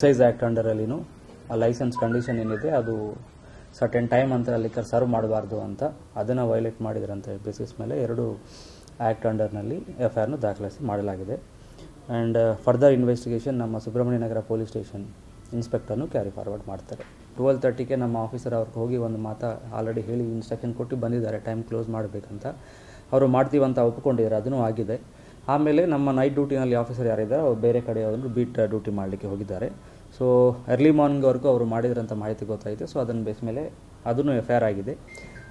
Exercise act ಅಂಡರಲ್ಲಿನೂ ಆ licence condition ಏನಿದೆ ಅದು ಸರ್ಟನ್ ಟೈಮ್ ಅಂತ ಲಿಕ್ಕರ್ ಸರ್ವ್ ಮಾಡಬಾರ್ದು ಅಂತ ಅದನ್ನು ವೈಲೇಟ್ ಮಾಡಿದ್ರಂತ ಬೇಸಿಸ್ ಮೇಲೆ ಎರಡು ಆ್ಯಕ್ಟ್ ಅಂಡರ್ನಲ್ಲಿ ಎಫ್ ಐ ಆರ್ನು ದಾಖಲಿಸಿ ಮಾಡಲಾಗಿದೆ. ಆ್ಯಂಡ್ ಫರ್ದರ್ ಇನ್ವೆಸ್ಟಿಗೇಷನ್ ನಮ್ಮ ಸುಬ್ರಹ್ಮಣ್ಯ ನಗರ ಪೊಲೀಸ್ ಸ್ಟೇಷನ್ ಇನ್ಸ್ಪೆಕ್ಟರ್ನು ಕ್ಯಾರಿ ಫಾರ್ವರ್ಡ್ ಮಾಡ್ತಾರೆ. ಟ್ವೆಲ್ ತರ್ಟಿಗೆ ನಮ್ಮ ಆಫೀಸರ್ ಅವ್ರಿಗೆ ಹೋಗಿ ಒಂದು ಮಾತಾ ಆಲ್ರೆಡಿ ಹೇಳಿ ಇನ್ಸ್ಟ್ರಕ್ಷನ್ ಕೊಟ್ಟು ಬಂದಿದ್ದಾರೆ ಟೈಮ್ ಕ್ಲೋಸ್ ಮಾಡಬೇಕಂತ. ಅವರು ಮಾಡ್ತೀವಂತ ಒಪ್ಕೊಂಡಿದ್ದಾರೆ, ಅದನ್ನು ಆಗಿದೆ. ಆಮೇಲೆ ನಮ್ಮ ನೈಟ್ ಡ್ಯೂಟಿನಲ್ಲಿ ಆಫೀಸರ್ ಯಾರಿದ್ದಾರೆ, ಅವ್ರು ಬೇರೆ ಕಡೆ ಅವರು ಬೀಟ್ ಡ್ಯೂಟಿ ಮಾಡಲಿಕ್ಕೆ ಹೋಗಿದ್ದಾರೆ. ಸೊ ಅರ್ಲಿ ಮಾರ್ನಿಂಗ್ವರೆಗೂ ಅವರು ಮಾಡಿದ್ರಂಥ ಮಾಹಿತಿ ಗೊತ್ತಾಯಿತು. ಸೊ ಅದನ್ನು ಬೇಸ್ ಮೇಲೆ, ಅದನ್ನು ಎಫ್ ಆಗಿದೆ.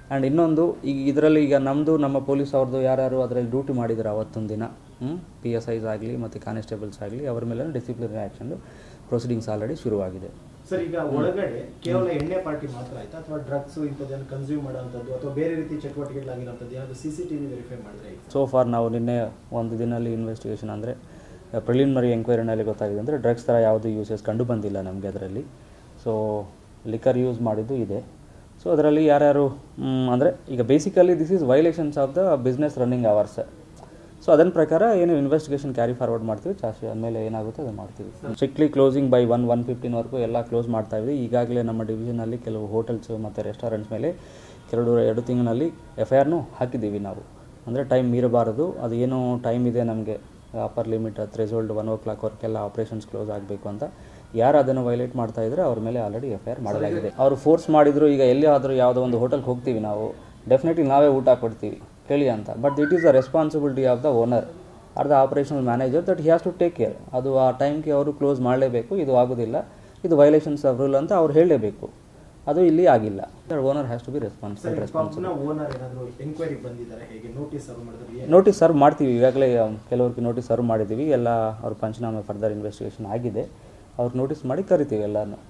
ಆ್ಯಂಡ್ ಇನ್ನೊಂದು ಈಗ ಇದರಲ್ಲಿ ಈಗ ನಮ್ಮದು ನಮ್ಮ ಪೊಲೀಸ್ ಅವ್ರದ್ದು ಯಾರ್ಯಾರು ಅದರಲ್ಲಿ ಡ್ಯೂಟಿ ಮಾಡಿದ್ದಾರೆ ಅವತ್ತೊಂದು ದಿನ ಪಿ ಎಸ್ ಐಸ್ ಆಗಲಿ ಮತ್ತು ಕಾನ್ಸ್ಟೇಬಲ್ಸ್ ಆಗಲಿ ಅವ್ರ ಮೇಲೆ ಡಿಸಿಪ್ಲಿನರಿ ಆ್ಯಕ್ಷನ್ ಪ್ರೊಸೀಡಿಂಗ್ಸ್ ಆಲ್ರೆಡಿ ಶುರುವಾಗಿದೆ. ಸರ್ ಈಗ ಒಳಗಡೆ ಕೇವಲ ಎಣ್ಣೆ ಪಾರ್ಟಿ ಮಾತ್ರ ಆಯ್ತಾ? ಅಥವಾ ಡ್ರಗ್ಸ್ ಇಂಥದ್ದನ್ನು ಕನ್ಸ್ಯೂಮ್ ಮಾಡೋವಂಥದ್ದು ಅಥವಾ ಬೇರೆ ರೀತಿ ಚಟುವಟಿಕೆಗಳಾಗಿರೋಂಥದ್ದು ಯಾವುದು C C T V verify ಮಾಡಿದ್ರೆ ಸೊ ಫಾರ್ ನಾವು ನಿನ್ನೆ ಒಂದು ದಿನದಲ್ಲಿ ಇನ್ವೆಸ್ಟಿಗೇಷನ್ ಅಂದರೆ ಪ್ರಿಲಿಮಿನರಿ ಎಂಕ್ವೈರಿನಲ್ಲಿ ಗೊತ್ತಾಗಿದೆ ಅಂದರೆ ಡ್ರಗ್ಸ್ ಥರ ಯಾವುದು ಯೂಸಸ್ ಕಂಡು ಬಂದಿಲ್ಲ ನಮಗೆ ಅದರಲ್ಲಿ. ಸೊ ಲಿಕರ್ ಯೂಸ್ ಮಾಡಿದ್ದು ಇದೆ. ಸೊ ಅದರಲ್ಲಿ ಯಾರ್ಯಾರು ಅಂದರೆ ಈಗ basically this is violations of the business running hours so ಅದನ್ನ ಪ್ರಕಾರ ಏನು ಇನ್ವೆಸ್ಟಿಗೇಷನ್ ಕ್ಯಾರಿ ಫಾರ್ವರ್ಡ್ ಮಾಡ್ತೀವಿ ಚಾರ್ಜ್ ಆದಮೇಲೆ ಏನಾಗುತ್ತೆ ಅದು ಮಾಡ್ತೀವಿ. Strictly closing by one one ಫಿಫ್ಟೀನ್ವರೆಗೂ ಎಲ್ಲ ಕ್ಲೋಸ್ ಮಾಡ್ತಾ ಇದ್ವಿ ಈಗಾಗಲೇ ನಮ್ಮ ಡಿವಿಷನಲ್ಲಿ ಕೆಲವು ಹೋಟೆಲ್ಸ್ ಮತ್ತು ರೆಸ್ಟೋರೆಂಟ್ಸ್ ಮೇಲೆ ಕೆಲವು ಎರಡು ತಿಂಗಳಲ್ಲಿ ಎಫ್ ಐ ಆರ್ನು ಹಾಕಿದ್ದೀವಿ ನಾವು. ಅಂದರೆ ಟೈಮ್ ಮೀರಬಾರದು, ಅದು ಏನು ಟೈಮ್ ಇದೆ ನಮಗೆ. ಅಪ್ಪರ್ ಲಿಮಿಟ್ ಥ್ರೆಸೋಲ್ಡ್ ಒನ್ ಓ ಕ್ಲಾಕ್ವರೆಗೆಲ್ಲ ಆಪ್ರೇಷನ್ಸ್ ಕ್ಲೋಸ್ ಆಗಬೇಕು ಅಂತ ಯಾರು ಅದನ್ನು ವೈಲೇಟ್ ಮಾಡ್ತಾ ಇದ್ರೆ ಅವ್ರ ಮೇಲೆ ಆಲ್ರೆಡಿ ಎಫ್ ಐ ಆರ್ ಮಾಡಲಾಗಿದೆ. ಅವರು ಫೋರ್ಸ್ ಮಾಡಿದ್ರು ಈಗ ಎಲ್ಲಿ ಆದರೂ ಯಾವುದೋ ಒಂದು ಹೋಟೆಲ್ಗೆ ಹೋಗ್ತೀವಿ ನಾವು ಡೆಫಿನೆಟ್ಲಿ ನಾವೇ ಊಟ ಕೊಡ್ತೀವಿ ಹೇಳಿ ಅಂತ. But it is the responsibility of the owner or the operational manager that he has to take care ಅದು ಆ ಟೈಮ್ಗೆ ಅವರು ಕ್ಲೋಸ್ ಮಾಡಲೇಬೇಕು ಇದು ಆಗೋದಿಲ್ಲ. ಇದು ವೈಲೇಷನ್ಸ್ ಆಫ್ ರೂಲ್ ಅಂತ ಅವ್ರು ಹೇಳಲೇಬೇಕು. ಅದು ಇಲ್ಲಿ ಆಗಿಲ್ಲ. Owner has to be responsible respons responsible notice serve ಮಾಡಿದ್ರೆ ನೋಟಿಸ್ ಸರ್ವ್ ಮಾಡ್ತೀವಿ. ಈಗಾಗಲೇ ಕೆಲವ್ರಿಗೆ ನೋಟಿಸ್ ಸರ್ವ್ ಮಾಡಿದ್ದೀವಿ. ಎಲ್ಲ ಅವ್ರ ಪಂಚನಾಮೆ ಫರ್ದರ್ ಇನ್ವೆಸ್ಟಿಗೇಷನ್ ಆಗಿದೆ. ಅವ್ರು ನೋಟಿಸ್ ಮಾಡಿ ಕರಿತೀವಿ ಎಲ್ಲನೂ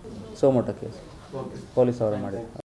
ಸೋಮೋಟೋ ಕೇಸ್ ಪೊಲೀಸ್ ಅವರು ಮಾಡಿದ್ರು